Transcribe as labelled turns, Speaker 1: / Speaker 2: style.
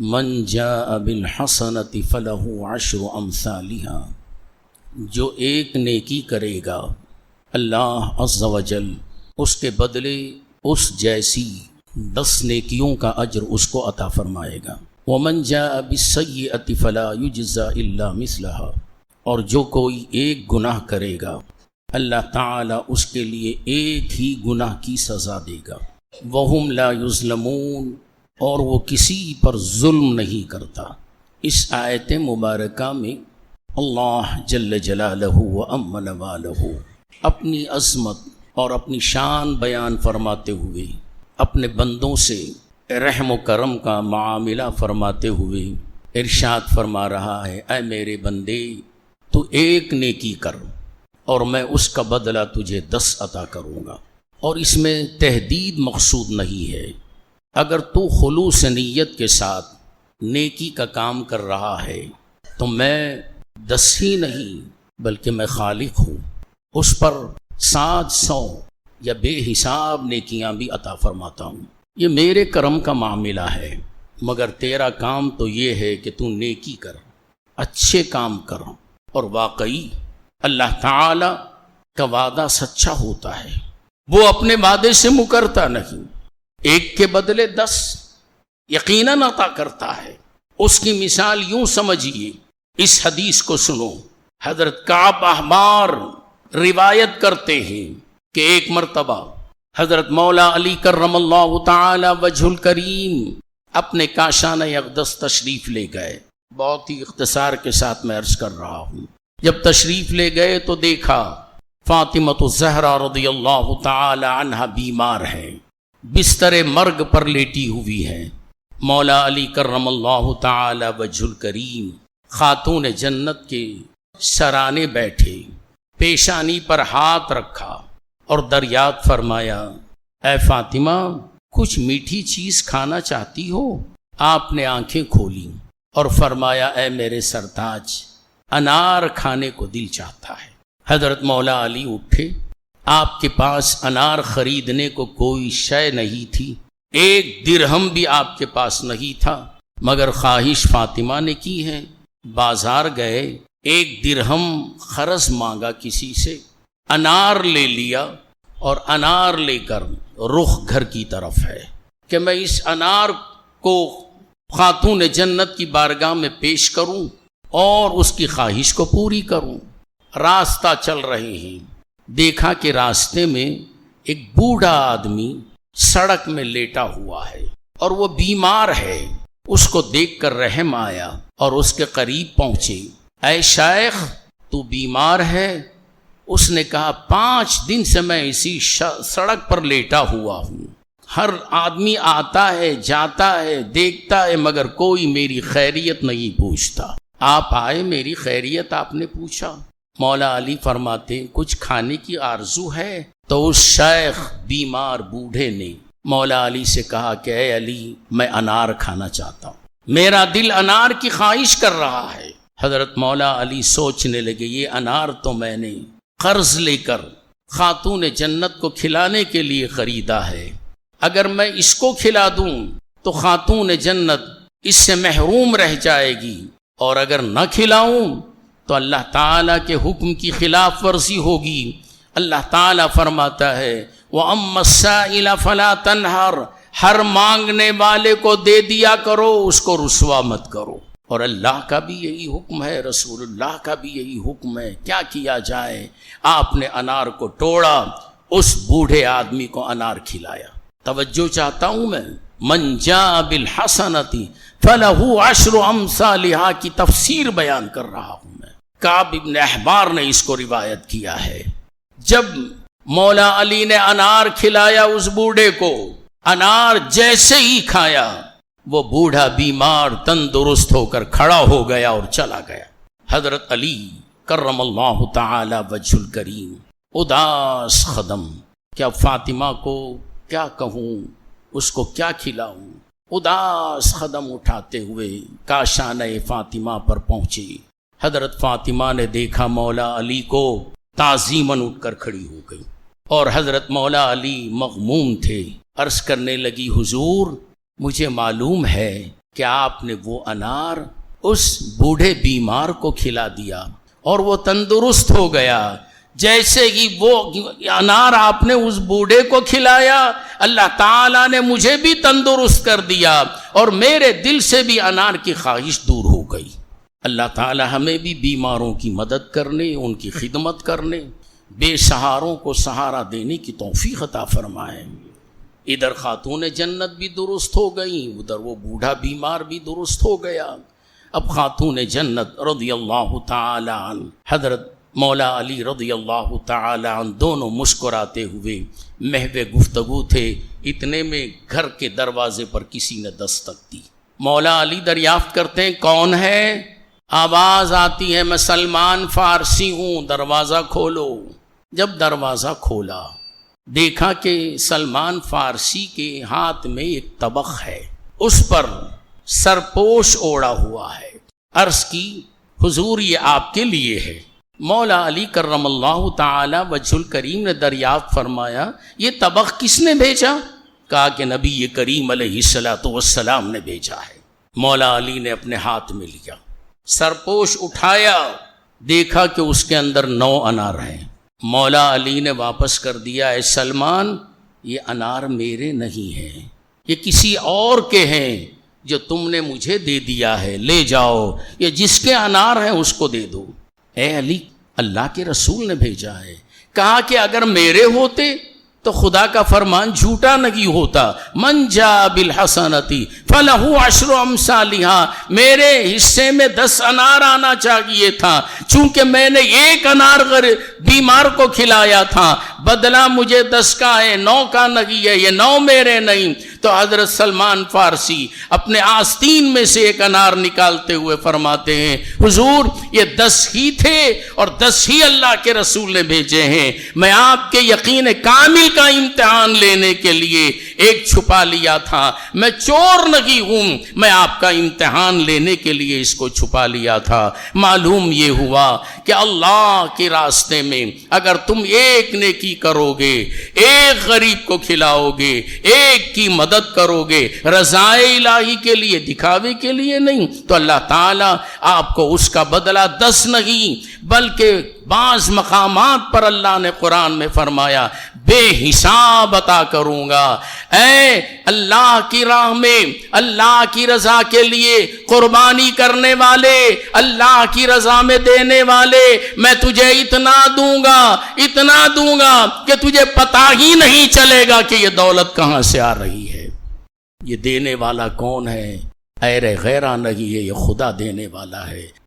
Speaker 1: من جاء بالحسنة فله عشر امثالها جو ایک نیکی کرے گا، اللہ عز و جل اس کے بدلے اس جیسی دس نیکیوں کا اجر اس کو عطا فرمائے گا۔ ومن جاء بالسیئة فلا يجزى الا مثلها اور جو کوئی ایک گناہ کرے گا، اللہ تعالی اس کے لیے ایک ہی گناہ کی سزا دے گا۔ وہم لا یظلمون اور وہ کسی پر ظلم نہیں کرتا۔ اس آیت مبارکہ میں اللہ جل جلالہ و امن والہ اپنی عظمت اور اپنی شان بیان فرماتے ہوئے، اپنے بندوں سے رحم و کرم کا معاملہ فرماتے ہوئے ارشاد فرما رہا ہے، اے میرے بندے، تو ایک نیکی کر اور میں اس کا بدلہ تجھے دس عطا کروں گا۔ اور اس میں تحدید مقصود نہیں ہے۔ اگر تو خلوص نیت کے ساتھ نیکی کا کام کر رہا ہے، تو میں دس ہی نہیں، بلکہ میں خالق ہوں۔ اس پر سات سو یا بے حساب نیکیاں بھی عطا فرماتا ہوں۔ یہ میرے کرم کا معاملہ ہے، مگر تیرا کام تو یہ ہے کہ تو نیکی کر، اچھے کام کر۔ اور واقعی اللہ تعالی کا وعدہ سچا ہوتا ہے۔ وہ اپنے وعدے سے مکرتا نہیں۔ ایک کے بدلے دس یقیناً عطا کرتا ہے۔ اس کی مثال یوں سمجھیے، اس حدیث کو سنو۔ حضرت کعب احبار روایت کرتے ہیں کہ ایک مرتبہ حضرت مولا علی کرم اللہ تعالی وجہ الکریم اپنے کاشان اقدس تشریف لے گئے۔ بہت ہی اختصار کے ساتھ میں عرض کر رہا ہوں۔ جب تشریف لے گئے تو دیکھا فاطمت الزہرا رضی اللہ تعالی عنہ بیمار ہیں۔ بستر مرگ پر لیٹی ہوئی ہے۔ مولا علی کرم اللہ تعالی وجہ الکریم، خاتون جنت کے سرانے بیٹھے، پیشانی پر ہاتھ رکھا اور دریات فرمایا، اے فاطمہ، کچھ میٹھی چیز کھانا چاہتی ہو؟ آپ نے آنکھیں کھولی اور فرمایا، اے میرے سرتاج، انار کھانے کو دل چاہتا ہے۔ حضرت مولا علی اٹھے آپ کے پاس انار خریدنے کو کوئی شے نہیں تھی۔ ایک درہم بھی آپ کے پاس نہیں تھا، مگر خواہش فاطمہ نے کی ہے۔ بازار گئے، ایک درہم خرض مانگا کسی سے۔ انار لے لیا اور انار لے کر رخ گھر کی طرف ہے کہ میں اس انار کو خاتون جنت کی بارگاہ میں پیش کروں اور اس کی خواہش کو پوری کروں۔ راستہ چل رہے ہیں۔ دیکھا کہ راستے میں ایک بوڑھا آدمی سڑک میں لیٹا ہوا ہے اور وہ بیمار ہے۔ اس کو دیکھ کر رحم آیا اور اس کے قریب پہنچے۔ اے شیخ، تو بیمار ہے۔ اس نے کہا، پانچ دن سے میں اسی سڑک پر لیٹا ہوا ہوں۔ ہر آدمی آتا ہے، جاتا ہے، دیکھتا ہے، مگر کوئی میری خیریت نہیں پوچھتا۔ آپ آئے، میری خیریت آپ نے پوچھا۔ مولا علی فرماتے کچھ کھانے کی آرزو ہے؟ تو اس شیخ بیمار بوڑھے نے مولا علی سے کہا کہ اے علی، میں انار کھانا چاہتا ہوں۔ میرا دل انار کی خواہش کر رہا ہے۔ حضرت مولا علی سوچنے لگے، یہ انار تو میں نے قرض لے کر خاتون جنت کو کھلانے کے لیے خریدا ہے۔ اگر میں اس کو کھلا دوں تو خاتون جنت اس سے محروم رہ جائے گی۔ اور اگر نہ کھلاؤں تو اللہ تعالیٰ کے حکم کی خلاف ورزی ہوگی۔ اللہ تعالیٰ فرماتا ہے وہ امسا فلا تنہر ہر مانگنے والے کو دے دیا کرو، اس کو رسوا مت کرو۔ اور اللہ کا بھی یہی حکم ہے، رسول اللہ کا بھی یہی حکم ہے۔ کیا کیا جائے؟ آپ نے انار کو توڑا، اس بوڑھے آدمی کو انار کھلایا۔ توجہ چاہتا ہوں میں۔ منجا بالحسنتی فلاح عشر امثالها کی تفسیر بیان کر رہا ہوں میں۔ کعب ابن احبار نے اس کو روایت کیا ہے۔ جب مولا علی نے انار کھلایا اس بوڑھے کو، انار جیسے ہی کھایا، وہ بوڑھا بیمار تندرست ہو کر کھڑا ہو گیا اور چلا گیا۔ حضرت علی کرم اللہ تعالی وجہ الکریم۔ اداس خدم۔ کیا فاطمہ کو کیا کہوں؟ اس کو کیا کھلاؤں؟ اداس قدم اٹھاتے ہوئے کاشان فاطمہ پر پہنچی حضرت فاطمہ نے دیکھا مولا علی کو تعظیمن اٹھ کر کھڑی ہو گئی اور حضرت مولا علی مغموم تھے۔ عرض کرنے لگی، حضور، مجھے معلوم ہے کہ آپ نے وہ انار اس بوڑھے بیمار کو کھلا دیا اور وہ تندرست ہو گیا۔ جیسے ہی وہ انار آپ نے اس بوڑھے کو کھلایا، اللہ تعالیٰ نے مجھے بھی تندرست کر دیا اور میرے دل سے بھی انار کی خواہش دور ہو اللہ تعالیٰ ہمیں بھی بیماروں کی مدد کرنے، ان کی خدمت کرنے، بے سہاروں کو سہارا دینے کی توفیق عطا فرمائے۔ ادھر خاتون جنت بھی درست ہو گئیں، ادھر وہ بوڑھا بیمار بھی درست ہو گیا۔ اب خاتون جنت رضی اللہ تعالی عنہ، حضرت مولا علی رضی اللہ تعالی عنہ دونوں مسکراتے ہوئے محو گفتگو تھے۔ اتنے میں گھر کے دروازے پر کسی نے دستک دی۔ مولا علی دریافت کرتے ہیں، کون ہے؟ آواز آتی ہے، میں سلمان فارسی ہوں، دروازہ کھولو۔ جب دروازہ کھولا، دیکھا کہ سلمان فارسی کے ہاتھ میں ایک طبق ہے۔ اس پر سرپوش اوڑا ہوا ہے۔ عرض کی، حضور یہ آپ کے لیے ہے۔ مولا علی کرم اللہ تعالی وجہ الکریم نے دریافت فرمایا، یہ طبق کس نے بھیجا؟ کہا کہ نبی یہ کریم علیہ السلاۃ والسلام نے بھیجا ہے۔ مولا علی نے اپنے ہاتھ میں لیا۔ سرپوش اٹھایا، دیکھا کہ اس کے اندر نو انار ہیں۔ مولا علی نے واپس کر دیا، اے سلمان، یہ انار میرے نہیں ہیں۔ یہ کسی اور کے ہیں جو تم نے مجھے دے دیا ہے۔ لے جاؤ، یہ جس کے انار ہیں اس کو دے دو۔ اے علی، اللہ کے رسول نے بھیجا ہے۔ کہا کہ اگر میرے ہوتے تو خدا کا فرمان جھوٹا نہیں ہوتا۔ من جا بالحسنتی فلاح اشر امسالیہ میرے حصے میں دس انار آنا چاہیے تھا، چونکہ میں نے ایک انار بیمار کو کھلایا تھا۔ بدلا مجھے دس کا ہے، نو کا نہیں ہے، یہ نو میرے نہیں۔ تو حضرت سلمان فارسی اپنے آستین میں سے ایک انار نکالتے ہوئے فرماتے ہیں، حضور، یہ دس ہی تھے اور دس ہی اللہ کے رسول نے بھیجے ہیں۔ میں آپ کے یقین کامل کا امتحان لینے کے لیے ایک چھپا لیا تھا۔ میں چور نہیں ہوں۔ میں آپ کا امتحان لینے کے لیے اس کو چھپا لیا تھا۔ معلوم یہ ہوا کہ اللہ کے راستے میں اگر تم ایک نیکی کرو گے ایک غریب کو کھلاؤ گے ایک کی مدد کرو گے رضائے الہی کے لیے، دکھاوے کے لیے نہیں، تو اللہ تعالیٰ آپ کو اس کا بدلہ دس نہیں بلکہ بعض مقامات پر اللہ نے قرآن میں فرمایا، بے حساب عطا کروں گا۔ اے اللہ کی راہ میں، اللہ کی رضا کے لیے قربانی کرنے والے، اللہ کی رضا میں دینے والے، میں تجھے اتنا دوں گا، اتنا دوں گا کہ تجھے پتا ہی نہیں چلے گا کہ یہ دولت کہاں سے آ رہی ہے۔ یہ دینے والا کون ہے؟ اے غیرہ نہیں ہے یہ خدا دینے والا ہے۔